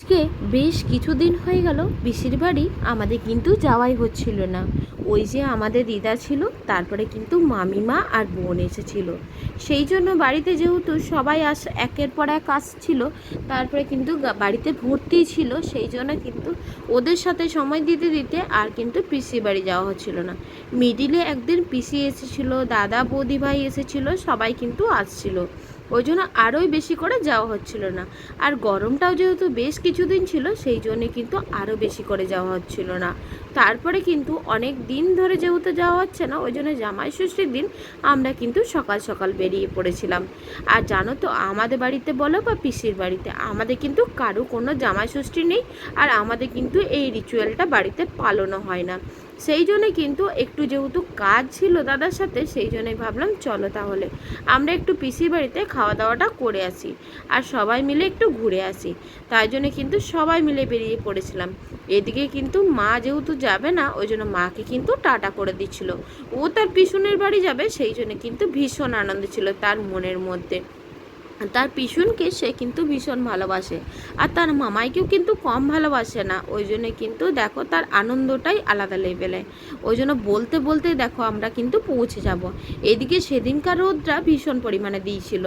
আজকে বেশ কিছুদিন হয়ে গেল পিসির বাড়ি আমাদের কিন্তু যাওয়াই হচ্ছিল না। ওই যে আমাদের দিদা ছিল, তারপরে কিন্তু মামিমা আর বোন এসেছিল। সেই জন্য বাড়িতে যেহেতু সবাই আস, একের পর এক আসছিল, তারপরে কিন্তু বাড়িতে ভর্তি ছিল, সেই জন্য কিন্তু ওদের সাথে সময় দিতে দিতে আর কিন্তু পিসি বাড়ি যাওয়া হচ্ছিল না। মিডিলে একদিন পিসি এসেছিল, দাদা বৌদি ভাই এসেছিল, সবাই কিন্তু আসছিল। ওই জন্য আরোই বেশি করে যাওয়া হচ্ছিল না। আর গরমটাও যেহেতু বেশ কিছুদিন ছিল, সেই জন্য কিন্তু আরও বেশি করে যাওয়া হচ্ছিল না। তারপরে কিন্তু অনেক দিন ধরে যেহেতু যাওয়া হচ্ছে না, ওই জন্য জামাই ষষ্ঠীর দিন আমরা কিন্তু সকাল সকাল বেরিয়ে পড়েছিলাম। আর জানো তো, আমাদের বাড়িতে বলো বা পিসির বাড়িতে, আমাদের কিন্তু কারও কোনো জামাই ষষ্ঠী নেই, আর আমাদের কিন্তু এই রিচুয়ালটা বাড়িতে পালনও হয় না। সেই জন্যে কিন্তু একটু যেহেতু কাজ ছিল দাদার সাথে, সেই জন্যই ভাবলাম চলো তাহলে। আমরা একটু পিসির বাড়িতে খাওয়া দাওয়াটা করে আসি আর সবাই মিলে একটু ঘুরে আসি। তাই জন্য কিন্তু সবাই মিলে বেরিয়ে পড়েছিলাম। এদিকে কিন্তু মা যেহেতু যাবে না, ওই জন্য মাকে কিন্তু টাটা করে দিচ্ছিল। ও তার পিছনের বাড়ি যাবে, সেই জন্য কিন্তু ভীষণ আনন্দ ছিল তার মনের মধ্যে। তার পিছনকে সে কিন্তু ভীষণ ভালোবাসে। আর তার মামাইকেও কিন্তু কম ভালোবাসে না। ওই জন্য কিন্তু দেখো তার আনন্দটাই আলাদা লেভেলে ওই জন্য বলতে বলতে দেখো আমরা কিন্তু পৌঁছে যাব। এদিকে সেদিনকার রোদটা ভীষণ পরিমাণে দিয়েছিল।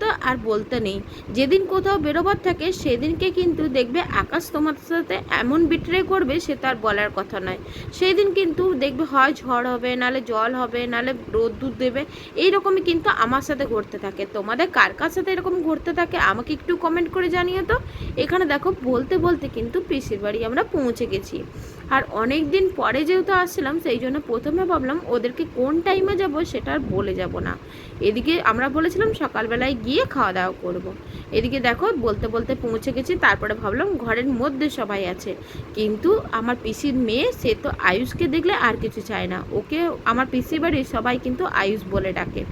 তো আর বলতে নেই। যেদিন কোথাও বেরোবার থাকে, সেদিনকে কিন্তু দেখবে আকাশ তোমার সাথে এমন বিট্রে করবে, সে তার বলার কথা নয়। সেই দিন কিন্তু দেখবে হয় ঝড় হবে, নালে জল হবে, নালে রোদ্দুর দেবে। এইরকমই কিন্তু আমার সাথে ঘটতে থাকে। তোমাদের কার কার সাথে এরকম ঘুরতে থাকে আমাকে একটু কমেন্ট করে জানিও তো। এখানে দেখো, বলতে বলতে কিন্তু পিসির বাড়ি আমরা পৌঁছে গেছি। আর অনেক দিন পরে যেহেতু আসছিলাম, সেই জন্য প্রথমে ভাবলাম ওদেরকে কোন টাইমে যাব সেটা আর বলে যাব না। এদিকে আমরা বলেছিলাম সকালবেলায় গিয়ে খাওয়া দাওয়া করব। এদিকে দেখো, বলতে বলতে পৌঁছে গেছি, তারপরে ভাবলাম ঘরের মধ্যে সবাই আছে। কিন্তু আমার পিসির মেয়ে, সে তো আয়ুষকে দেখলে আর কিছু চায় না। ওকে, আমার পিসির বাড়ির সবাই কিন্তু আয়ুষ বলে ডাকে।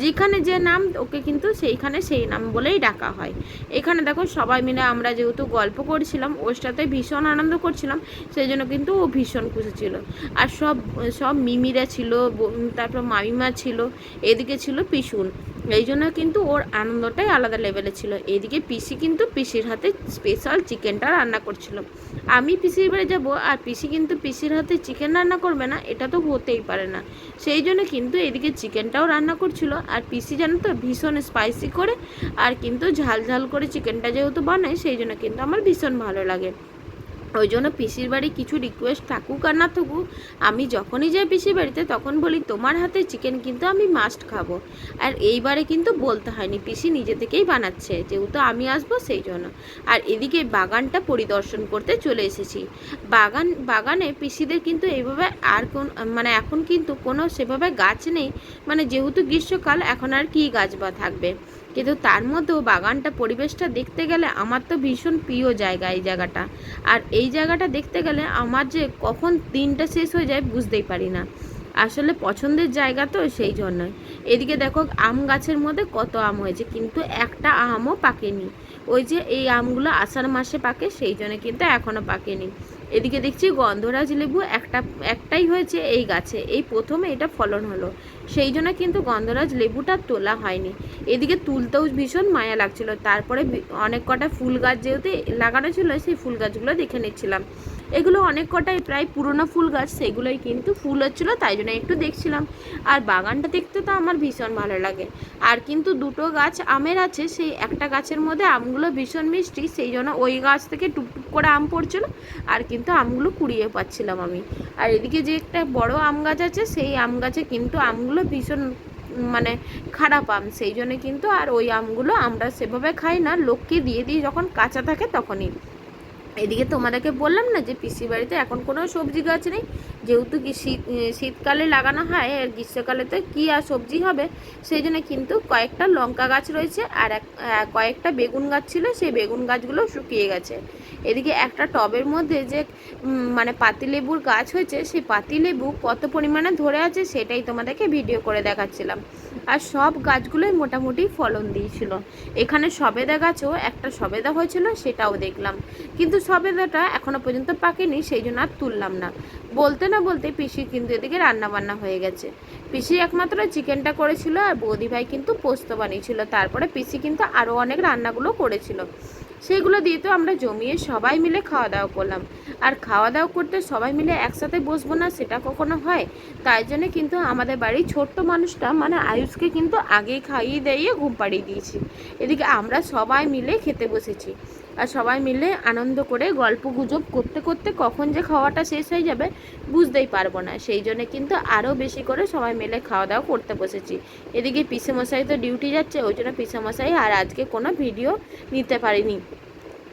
যেখানে যে নাম, ওকে কিন্তু সেইখানে সেই নাম বলেই ডাকা হয়। এখানে দেখো সবাই মিলে আমরা যেহেতু গল্প করছিলাম, ওর সাথে ভীষণ আনন্দ করছিলাম, সেই জন্য কিন্তু ও ভীষণ খুশি ছিল। আর সব সব মিমিরা ছিল তারপর মামিমা ছিল, এদিকে ছিল পিসুন। এই জন্য কিন্তু ওর আনন্দটাই আলাদা লেভেলে ছিল। এদিকে পিসি কিন্তু পিসির হাতে স্পেশাল চিকেনটা রান্না করছিল। আমি পিসির বাড়ি যাব আর পিসি কিন্তু পিসির হাতে চিকেন রান্না করবে না, এটা তো হতেই পারে না। সেই জন্য কিন্তু এদিকে চিকেনটাও রান্না করছিল আর পিসি জানো তো ভীষণ স্পাইসি করে আর কিন্তু ঝাল ঝাল করে চিকেনটা যেহেতু বানায় সেই জন্য কিন্তু আমার ভীষণ ভালো লাগে। ওই জন্য পিসির বাড়ি কিছু রিকোয়েস্ট থাকুক আর না থাকুক, আমি যখনই যাই পিসির বাড়িতে তখন বলি, তোমার হাতে চিকেন কিন্তু আমি মাস্ট খাব। আর এইবারে কিন্তু বলতে হয়নি, পিসি নিজে থেকেই বানাচ্ছে, যেহেতু আমি আসব সেই জন্য। আর এদিকে বাগানটা পরিদর্শন করতে চলে এসেছি। বাগান, বাগানে পিসিদের কিন্তু এইভাবে আর কোন মানে এখন কিন্তু কোনো সেভাবে গাছ নেই। মানে যেহেতু গ্রীষ্মকাল, এখন আর কি গাছ বা থাকবে? কিন্তু তার মধ্যেও বাগানটা পরিবেশটা দেখতে গেলে আমার তো ভীষণ প্রিয় জায়গা এই জায়গাটা। আর এই জায়গাটা দেখতে গেলে আমার যে কখন দিনটা শেষ হয়ে যায় বুঝতেই পারি না। আসলে পছন্দের জায়গা তো সেই জন্যই। এদিকে দেখো আম গাছের মধ্যে কত আম হয়েছে, কিন্তু একটা আমও পাকেনি। ওই যে এই আমগুলো আষাঢ় মাসে পাকে, সেই জন্য কিন্তু এখনও পাকেনি। এদিকে দেখছি গন্ধরাজ লেবু একটা, একটাই হয়েছে এই গাছে। এই প্রথমে এটা ফলন হলো। সেই জন্য কিন্তু গন্ধরাজ লেবুটা তোলা হয়নি। এদিকে তুলতেও ভীষণ মায়া লাগছিল। তারপরে অনেক কটা ফুল গাছ যেহেতু লাগানো ছিল, সেই ফুল গাছগুলো দেখে নিচ্ছিলাম। এগুলো অনেক কটাই প্রায় পুরোনো ফুল গাছ, সেগুলোই কিন্তু ফুল হচ্ছিল, তাই জন্য একটু দেখছিলাম। আর বাগানটা দেখতে তো আমার ভীষণ ভালো লাগে। আর কিন্তু দুটো গাছ আমের আছে, সেই একটা গাছের মধ্যে আমগুলো ভীষণ মিষ্টি, সেই জন্য ওই গাছ থেকে টুকটুক করে আম পড়ছিল, আর কিন্তু আমগুলো কুড়িয়ে পাচ্ছিলাম আমি। আর এদিকে যে একটা বড় আম গাছ আছে, সেই আম গাছে কিন্তু আমগুলো ভীষণ মানে খারাপ আম, সেই জন্য কিন্তু আর ওই আমগুলো আমরা সেভাবে খাই না, লোককে দিয়ে দিই, যখন কাঁচা থাকে তখনই। এদিকে তোমাদেরকে বললাম না যে পিসি বাড়িতে এখন কোনো সবজি গাছ নেই। যেহেতু কি শীত শীতকালে লাগানো হয় আর গ্রীষ্মকালে তো কী আর সবজি হবে, সেই জন্য কিন্তু কয়েকটা লঙ্কা গাছ রয়েছে আর এক কয়েকটা বেগুন গাছ ছিল, সেই বেগুন গাছগুলো শুকিয়ে গেছে। এদিকে একটা টবের মধ্যে যে মানে পাতিলেবুর গাছ হয়েছে, সেই পাতিলেবু কত পরিমাণে ধরে আছে সেটাই তোমাদেরকে ভিডিও করে দেখাচ্ছিলাম। আর সব গাছগুলোই মোটামুটি ফলন দিয়েছিল। এখানে সবেদা গাছও, একটা সবেদা হয়েছিল সেটাও দেখলাম। কিন্তু সবেদাটা এখনও পর্যন্ত পাকেনি, সেই জন্য আর তুললাম না। বলতে না বলতে পিসি কিন্তু এদিকে রান্না বান্না হয়ে গেছে। পিসি একমাত্র চিকেনটা করেছিল আর বৌদি ভাই কিন্তু পোস্ত বানিয়েছিল। তারপরে পিসি কিন্তু আরও অনেক রান্নাগুলো করেছিল। সেইগুলো দিয়ে তো আমরা জমিয়ে সবাই মিলে খাওয়া দাওয়া করলাম। আর খাওয়া দাওয়া করতে সবাই মিলে একসাথে বসবো না, সেটা কখনো হয়। তাই জন্য কিন্তু আমাদের বাড়ির ছোট্ট মানুষটা মানে আয়ুষকে কিন্তু আগেই খাইয়ে দিয়ে ঘুম পাড়িয়ে দিয়েছি। এদিকে আমরা সবাই মিলে খেতে বসেছি। আর সবাই মিলে আনন্দ করে গল্প গুজব করতে করতে কখন যে খাওয়াটা শেষ হয়ে যাবে বুঝতেই পারব না। সেই জন্য কিন্তু আরও বেশি করে সবাই মিলে খাওয়া দাওয়া করতে বসেছি। এদিকে পিসে মশাই তো ডিউটি যাচ্ছে, ওই জন্য পিসে মশাই আর আজকে কোনো ভিডিও নিতে পারিনি।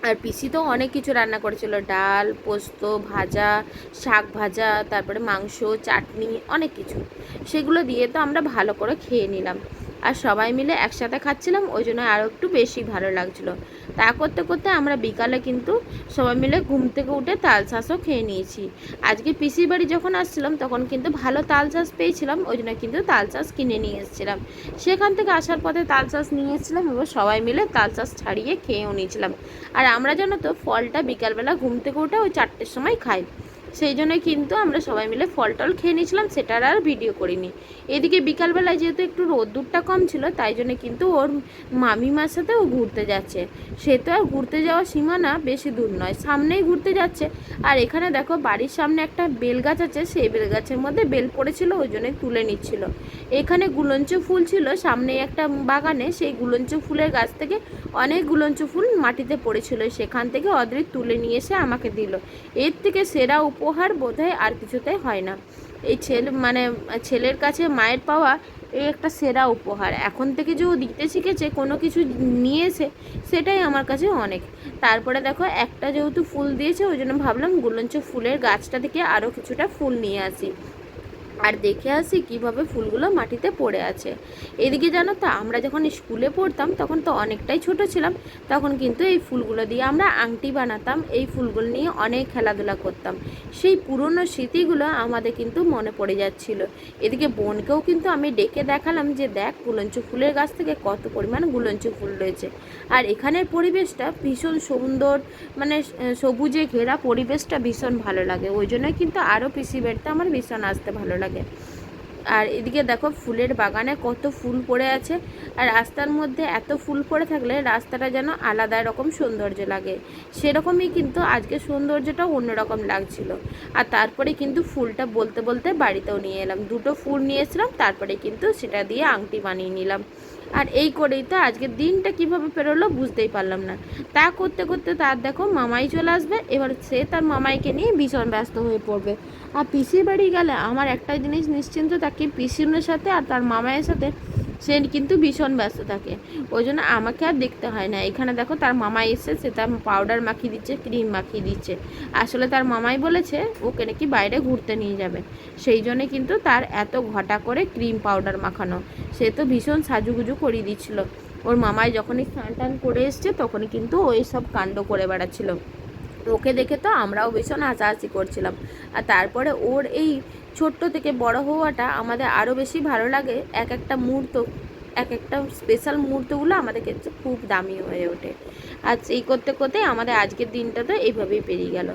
আর পিসি তো অনেক কিছু রান্না করেছিল, ডাল, পোস্ত, ভাজা, শাক ভাজা, তারপরে মাংস, চাটনি, অনেক কিছু। সেগুলো দিয়ে তো আমরা ভালো করে খেয়ে নিলাম। আর সবাই মিলে একসাথে খাচ্ছিলাম, ওই জন্য আরও একটু বেশি ভালো লাগছিল। তা করতে করতে আমরা বিকালে কিন্তু সবাই মিলে ঘুম থেকে উঠে তাল শাঁসও খেয়ে নিয়েছি। আজকে পিসির বাড়ি যখন আসছিলাম, তখন কিন্তু ভালো তাল চাষ পেয়েছিলাম, ওই জন্য কিন্তু তাল চাষ কিনে নিয়ে এসেছিলাম। সেখান থেকে আসার পথে তাল চাষ নিয়ে এসেছিলাম এবং সবাই মিলে তাল চাষ ছাড়িয়ে খেয়েও নিয়েছিলাম। আর আমরা জানো তো, ফলটা বিকালবেলা ঘুম থেকে উঠে ওই চারটের সময় খাই। সেই জন্য কিন্তু আমরা সবাই মিলে ফল টল খেয়ে নিয়েছিলাম, সেটার আর ভিডিও করিনি। এদিকে বিকালবেলায় যেহেতু একটু রোদ্দুরটা কম ছিল, তাই জন্য কিন্তু ওর মামিমার সাথে ও ঘুরতে যাচ্ছে। সে তো আর ঘুরতে যাওয়ার সীমানা বেশি দূর নয়, সামনেই ঘুরতে যাচ্ছে। আর এখানে দেখো, বাড়ির সামনে একটা বেল গাছ আছে, সেই বেল গাছের মধ্যে বেল পড়েছিল, ওই জন্যই তুলে নিচ্ছিল। এখানে গুলঞ্চ ফুল ছিল সামনে একটা বাগানে, সেই গুলঞ্চ ফুলের গাছ থেকে অনেক গুলঞ্চ ফুল মাটিতে পড়েছিল। সেখান থেকে অদ্রিত তুলে নিয়ে এসে আমাকে দিল। এর থেকে সেরা উপহার বোধহয় আর কিছুতে হয় না। এই ছেলে মানে ছেলের কাছে মায়ের পাওয়া এই একটা সেরা উপহার। এখন থেকে যে ও দিতে শিখেছে, কোনো কিছু নিয়েছে সেটাই আমার কাছে অনেক। তারপরে দেখো, একটা যেহেতু ফুল দিয়েছে, ওই জন্য ভাবলাম গুলঞ্চ ফুলের গাছটা থেকে আরও কিছুটা ফুল নিয়ে আসি। আর দেখে আসি কীভাবে ফুলগুলো মাটিতে পড়ে আছে। এদিকে জানো তো, আমরা যখন স্কুলে পড়তাম তখন তো অনেকটাই ছোট ছিলাম, তখন কিন্তু এই ফুলগুলো দিয়ে আমরা আংটি বানাতাম, এই ফুলগুলো নিয়ে অনেক খেলাধুলা করতাম। সেই পুরনো স্মৃতিগুলো আমাদের কিন্তু মনে পড়ে যাচ্ছিল। এদিকে বোনকেও কিন্তু আমি ডেকে দেখালাম যে দেখ গুলঞ্চ ফুলের গাছ থেকে কত পরিমাণ গুলঞ্চু ফুল রয়েছে। আর এখানের পরিবেশটা ভীষণ সুন্দর মানে সবুজে ঘেরা পরিবেশটা ভীষণ ভালো লাগে। ওই জন্য কিন্তু আরও পিসি বেড়তে আমার ভীষণ আসতে ভালো লাগে। আর এদিকে দেখো ফুলের বাগানে কত ফুল পড়ে আছে। আর রাস্তার মধ্যে এত ফুল পড়ে থাকলে রাস্তাটা যেন আলাদা রকম সৌন্দর্য লাগে। সেরকমই কিন্তু আজকে সৌন্দর্যটা অন্যরকম লাগছিল। আর তারপরে কিন্তু ফুলটা বলতে বলতে বাড়িতেও নিয়ে এলাম। দুটো ফুল নিয়ে তারপরে কিন্তু সেটা দিয়ে আংটি বানিয়ে নিলাম। আর এই করেই তো আজকের দিনটা কীভাবে পেরোলো বুঝতেই পারলাম না। তা করতে করতে তার দেখো মামাই চলে আসবে, এবার সে তার মামাইকে নিয়ে ভীষণ ব্যস্ত হয়ে পড়বে। আর পিসির বাড়ি গেলে আমার একটা জিনিস নিশ্চিন্ত থাকি পিসির সাথে আর তার মামাইয়ের সাথে সে কিন্তু ভীষণ ব্যস্ত থাকে। ওই জন্য আমাকে আর দেখতে হয় না। এখানে দেখো তার মামাই এসে সে তার পাউডার মাখিয়ে দিচ্ছে ক্রিম মাখিয়ে দিচ্ছে। আসলে তার মামাই বলেছে, ওকে নাকি বাইরে ঘুরতে নিয়ে যাবে। সেই জন্যে কিন্তু তার এত ঘটা করে ক্রিম পাউডার মাখানো। সে তো ভীষণ সাজুগুজু করিয়ে দিচ্ছিল। ওর মামাই যখনই স্নান টান করে এসছে, তখনই কিন্তু ওই সব কাণ্ড করে বেড়াচ্ছিল। ওকে দেখে তো আমরাও ভীষণ হাসাহাসি করছিলাম। আর তারপরে ওর এই ছোট্ট থেকে বড় হওয়াটা আমাদের আরও বেশি ভালো লাগে। এক একটা মুহূর্ত, এক একটা স্পেশাল মুহূর্তগুলো আমাদের ক্ষেত্রে খুব দামি হয়ে ওঠে। আর এই করতে করতে আমাদের আজকের দিনটা তো এইভাবেই পেরিয়ে গেল।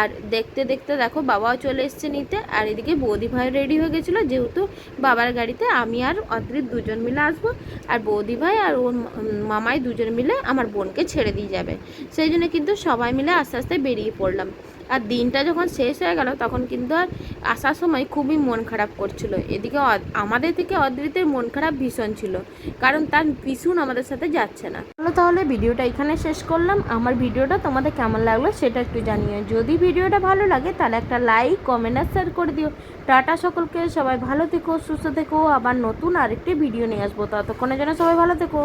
আর দেখতে দেখতে দেখো, বাবাও চলে এসছে নিতে, আর এদিকে বৌদি ভাই রেডি হয়ে গেছিল, যেহেতু বাবার গাড়িতে আমি আর অদ্রিত দুজন মিলে আসব, আর বৌদি ভাই আর ওর মামাই দুজন মিলে আমার বোনকে ছেড়ে দিয়ে যাবে। সেই জন্য কিন্তু সবাই মিলে আস্তে আস্তে বেরিয়ে পড়লাম। আর দিনটা যখন শেষ হয়ে গেল, তখন কিন্তু আর আসার সময় খুবই মন খারাপ করছিল। এদিকে আমাদের থেকে অদ্রিতের মন খারাপ ভীষণ ছিল, কারণ তার পিছুন আমাদের সাথে যাচ্ছে না। চলো তাহলে ভিডিওটা এখানে শেষ করলাম। আমার ভিডিওটা তোমাদের কেমন লাগল সেটা একটু জানিও। যদি ভিডিওটা ভালো লাগে, তাহলে একটা লাইক কমেন্ট আর শেয়ার করে দিও। টাটা সকলকে, সবাই ভালো থেকো, সুস্থ থেকো। আবার নতুন আরেকটি ভিডিও নিয়ে আসব। ততক্ষণের জন্য সবাই ভালো থেকো।